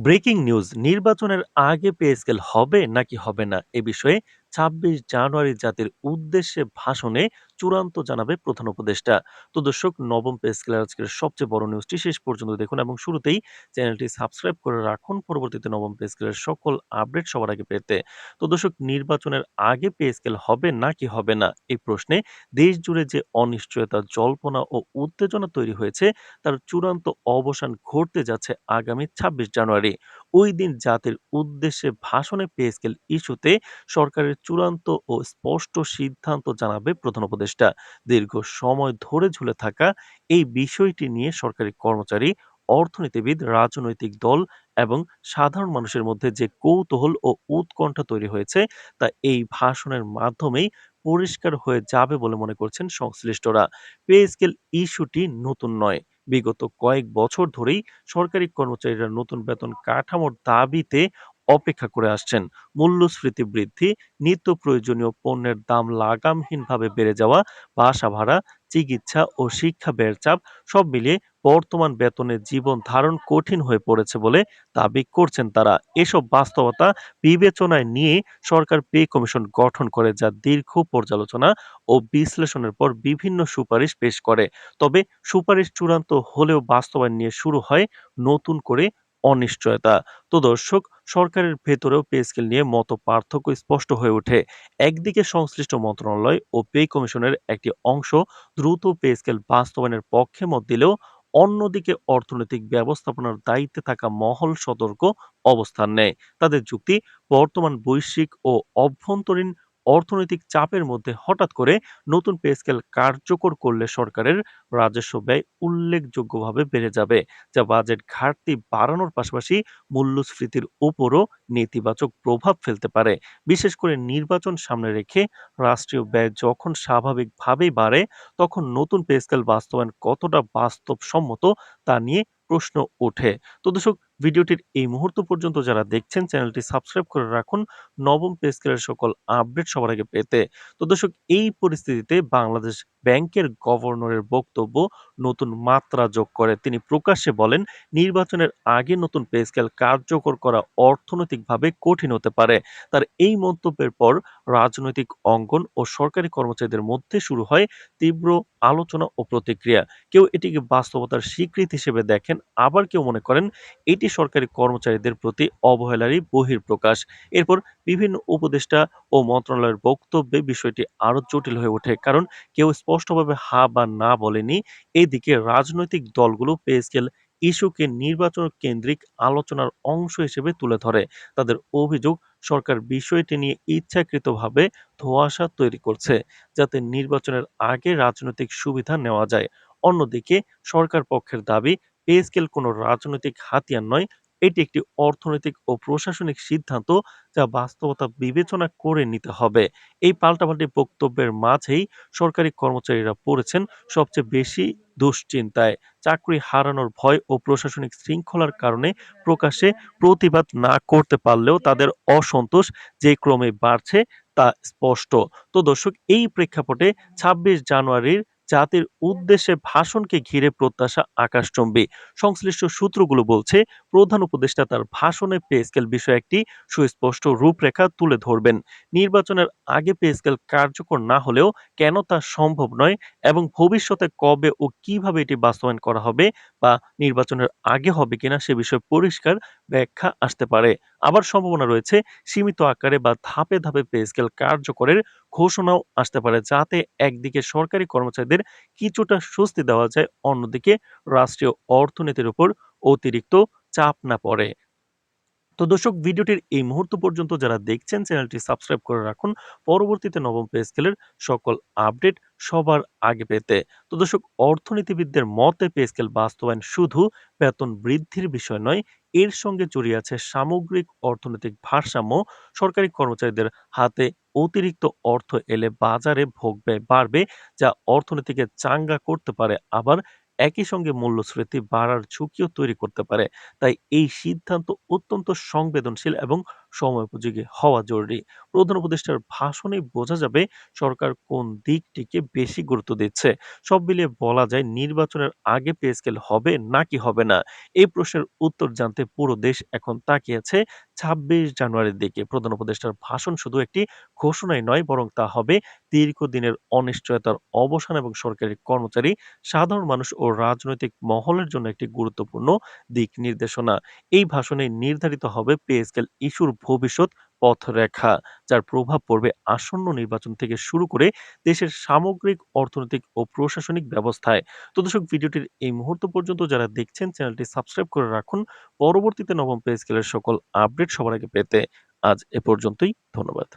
Breaking news নির্বাচনের আগে pay scale হবে নাকি হবে না এ বিষয়ে ছাব্বিশ জানুয়ারি জাতির উদ্দেশ্যে ভাষণে চূড়ান্ত জানাবে প্রধান উপদেষ্টা। তো দর্শক, নবম পে স্কেলের আজকের সবচেয়ে বড় নিউজটি শেষ পর্যন্ত দেখুন এবং শুরুতেই চ্যানেলটি সাবস্ক্রাইব করে রাখুন। পরবর্তীতে নবম পে স্কেলের সকল আপডেট সবার আগে পেতে। তো দর্শক, নির্বাচনের আগে পে স্কেল হবে নাকি হবে না, এই প্রশ্নে দেশ জুড়ে যে অনিশ্চয়তা, জল্পনা ও উত্তেজনা তৈরি হয়েছে, তার চূড়ান্ত অবসান ঘটতে যাচ্ছে আগামী ছাব্বিশ জানুয়ারি। ওই দিন জাতির উদ্দেশ্যে ভাষণে পে স্কেল ইস্যুতে সরকারের চূড়ান্ত ও স্পষ্ট সিদ্ধান্ত জানাবে প্রধান উপদেষ্টা। দীর্ঘ সময় ধরে ঝুলে থাকা এই বিষয়টি নিয়ে সরকারি কর্মচারী, অর্থনীতিবিদ, রাজনৈতিক দল এবং সাধারণ মানুষের মধ্যে যে কৌতূহল ও উৎকণ্ঠা তৈরি হয়েছে তা এই ভাষণের মাধ্যমেই পরিষ্কার হয়ে যাবে বলে মনে করছেন সংশ্লিষ্টরা। পে স্কেল ইস্যুটি নতুন নয়। বিগত কয়েক বছর ধরেই সরকারি কর্মচারীরা নতুন বেতন কাঠামোর দাবিতে অপেক্ষা করে আসছেন। মূল্যস্ফীতি বৃদ্ধি, নিত্য প্রয়োজনীয় পণ্যের দাম লাগামহীনভাবে বেড়ে যাওয়া, বাসা ভাড়া, চিকিৎসা ও শিক্ষা ব্যয়ের চাপ সব মিলিয়ে বর্তমান বেতনে জীবন ধারণ কঠিন হয়ে পড়েছে বলে দাবি করছেন তারা। এসব বাস্তবতা বিবেচনায় নিয়ে সরকার পে কমিশন গঠন করে যা দীর্ঘ পর্যালোচনা ও বিশ্লেষণের পর বিভিন্ন সুপারিশ পেশ করে। তবে সুপারিশ চূড়ান্ত হলেও বাস্তবায়ন নিয়ে শুরু হয় নতুন করে অনিশ্চয়তা। তো দর্শক, সরকারের ভেতরেও পে স্কেল নিয়ে মত পার্থক্য স্পষ্ট হয়ে ওঠে। একদিকে সংশ্লিষ্ট মন্ত্রণালয় ও পে কমিশনের একটি অংশ দ্রুত পে স্কেল বাস্তবায়নের পক্ষে মত দিলেও অন্যদিকে অর্থনৈতিক ব্যবস্থাপনার দায়িত্বে থাকা মহল সতর্ক অবস্থান নেয়। তাদের যুক্তি, বর্তমান বৈশ্বিক ও অভ্যন্তরীণ অর্থনৈতিক চাপের মধ্যে হঠাৎ করে নতুন পে স্কেল কার্যকর করলে সরকারের রাজস্ব ব্যয় উল্লেখযোগ্যভাবে বেড়ে যাবে, যা বাজেট ঘাটতি বাড়ানোর পাশাপাশি মূল্যস্ফীতির উপরও নেতিবাচক প্রভাব ফেলতে পারে। বিশেষ করে নির্বাচন সামনে রেখে রাষ্ট্রীয় ব্যয় যখন স্বাভাবিকভাবেই বাড়ে, তখন নতুন পে স্কেল বাস্তবায়ন কতটা বাস্তবসম্মত তা নিয়ে প্রশ্ন ওঠে। তো দর্শক, ভিডিওটির এই মুহূর্ত পর্যন্ত যারা দেখছেন, চ্যানেলটি সাবস্ক্রাইব করে রাখুন। নবম পে সকল আপডেট সবার আগে পেতে। তো দর্শক, এই পরিস্থিতিতে বাংলাদেশ ব্যাংকের গভর্নরের বক্তব্য নতুন মাত্রা যোগ করে। তিনি প্রকাশ্যে বলেন, নির্বাচনের আগে নতুন পে স্কেল কার্যকর করা অর্থনৈতিকভাবে কঠিন হতে পারে। তার এই মন্তব্যের পর রাজনৈতিক অঙ্গন ও সরকারি কর্মচারীদের মধ্যে শুরু হয় তীব্র আলোচনা ও প্রতিক্রিয়া। কেউ এটিকে বাস্তবতার স্বীকৃতি হিসেবে দেখেন, আবার কেউ মনে করেন, এটি সরকারি কর্মচারীদের প্রতি অবহেলারই বহিঃপ্রকাশ। এরপর বিভিন্ন উপদেষ্টা ও মন্ত্রণালয়ের বক্তব্যে বিষয়টি আরও জটিল হয়ে ওঠে, কারণ কেউ স্পষ্টভাবে হা বা না বলেনি। এদিকে রাজনৈতিক দলগুলো পে স্কেল ইস্যুকে নির্বাচন কেন্দ্রিক আলোচনার অংশ হিসেবে তুলে ধরে। তাদের অভিযোগ, সরকার বিষয়টি নিয়ে ইচ্ছাকৃতভাবে ধোঁয়াশা তৈরি করছে, যাতে নির্বাচনের আগে রাজনৈতিক সুবিধা নেওয়া যায়। অন্যদিকে সরকার পক্ষের দাবি পে স্কেল কোনো রাজনৈতিক হাতিয়ার নয় এটি একটি অর্থনৈতিক ও প্রশাসনিক সিদ্ধান্ত যা বাস্তবতা বিবেচনা করে নিতে হবে। এই পাল্টাপাল্টি বক্তব্যের মাঝেই সরকারি কর্মচারীরা পড়েছেন সবচেয়ে বেশি দুশ্চিন্তায়। চাকরি হারানোর ভয় ও প্রশাসনিক শৃঙ্খলার কারণে প্রকাশ্যে প্রতিবাদ না করতে পারলেও তাদের অসন্তোষ যে ক্রমে বাড়ছে তা স্পষ্ট। তো দর্শক, এই প্রেক্ষাপটে ছাব্বিশ জানুয়ারির জাতির উদ্দেশ্যে ভাষণকে ঘিরে প্রত্যাশা আকাশচম্বী। সংশ্লিষ্ট সূত্রগুলো বলছে, প্রধান উপদেষ্টা তার ভাষণে পে স্কেল বিষয়ে একটি সুস্পষ্ট রূপরেখা তুলে ধরবেন। নির্বাচনের আগে পে স্কেল কার্যকর না হলেও কেন তা সম্ভব নয় এবং ভবিষ্যতে কবে ও কীভাবে এটি বাস্তবায়ন করা হবে বা নির্বাচনের আগে হবে কিনা সে বিষয়ে পরিষ্কার ব্যাখ্যা আসতে পারে। আবার সম্ভাবনা রয়েছে, সীমিত আকারে বা ধাপে ধাপে পে স্কেল কার্যকরের ঘোষণাও আসতে পারে যাতে একদিকে সরকারি কর্মচারীদের কিছুটা স্বস্তি দেওয়া যায়, অন্যদিকে রাষ্ট্রীয় অর্থনীতির উপর অতিরিক্ত চাপ না পড়ে। তো দর্শক, ভিডিওটির এই মুহূর্ত পর্যন্ত যারা দেখছেন, চ্যানেলটি সাবস্ক্রাইব করে রাখুন। পরবর্তীতে নবম পে স্কেলের সকল আপডেট সবার আগে পেতে। তো দর্শক, অর্থনীতিবিদদের মতে পে স্কেল বাস্তবায়ন শুধু বেতন বৃদ্ধির বিষয় নয়, এর সঙ্গে জড়িয়ে আছে সামগ্রিক অর্থনৈতিক ভারসাম্য। সরকারি কর্মচারীদের হাতে অতিরিক্ত অর্থ এলে বাজারে ভোগ ব্যয় বাড়বে, যা অর্থনীতিকে চাঙ্গা করতে পারে। আবার একই সঙ্গে মূল্যস্ফীতি বাড়ার ঝুঁকিও তৈরি করতে পারে। তাই এই সিদ্ধান্ত অত্যন্ত সংবেদনশীল এবং সময়োপযোগী হওয়া জরুরি। প্রধান উপদেষ্টার ভাষণেই বোঝা যাবে সরকার কোন দিকটিকে বেশি গুরুত্ব দিচ্ছে। সব মিলিয়ে বলা যায় নির্বাচনের আগে পে স্কেল হবে নাকি হবে না? এই প্রশ্নের উত্তর জানতে পুরো দেশ এখন তাকিয়ে আছে ২৬ জানুয়ারির দিকে। প্রধান উপদেষ্টার ভাষণ শুধু একটি ঘোষণাই নয় বরং তা হবে দীর্ঘদিনের অনিশ্চয়তার অবসান এবং সরকারি কর্মচারী, সাধারণ মানুষ ও রাজনৈতিক মহলের জন্য একটি গুরুত্বপূর্ণ দিক নির্দেশনা। এই ভাষণে নির্ধারিত হবে পে স্কেল ইস্যুর ভবিষ্যৎ পথরেখা, যার প্রভাব পড়বে আসন্ন নির্বাচন থেকে শুরু করে দেশের সামগ্রিক অর্থনৈতিক ও প্রশাসনিক ব্যবস্থায়। তো দর্শক ভিডিওটির এই মুহূর্ত পর্যন্ত যারা দেখছেন চ্যানেলটি সাবস্ক্রাইব করে রাখুন পরবর্তীতে নবম পে স্কেলের সকল আপডেট সবার আগে পেতে। আজ এ পর্যন্তই ধন্যবাদ।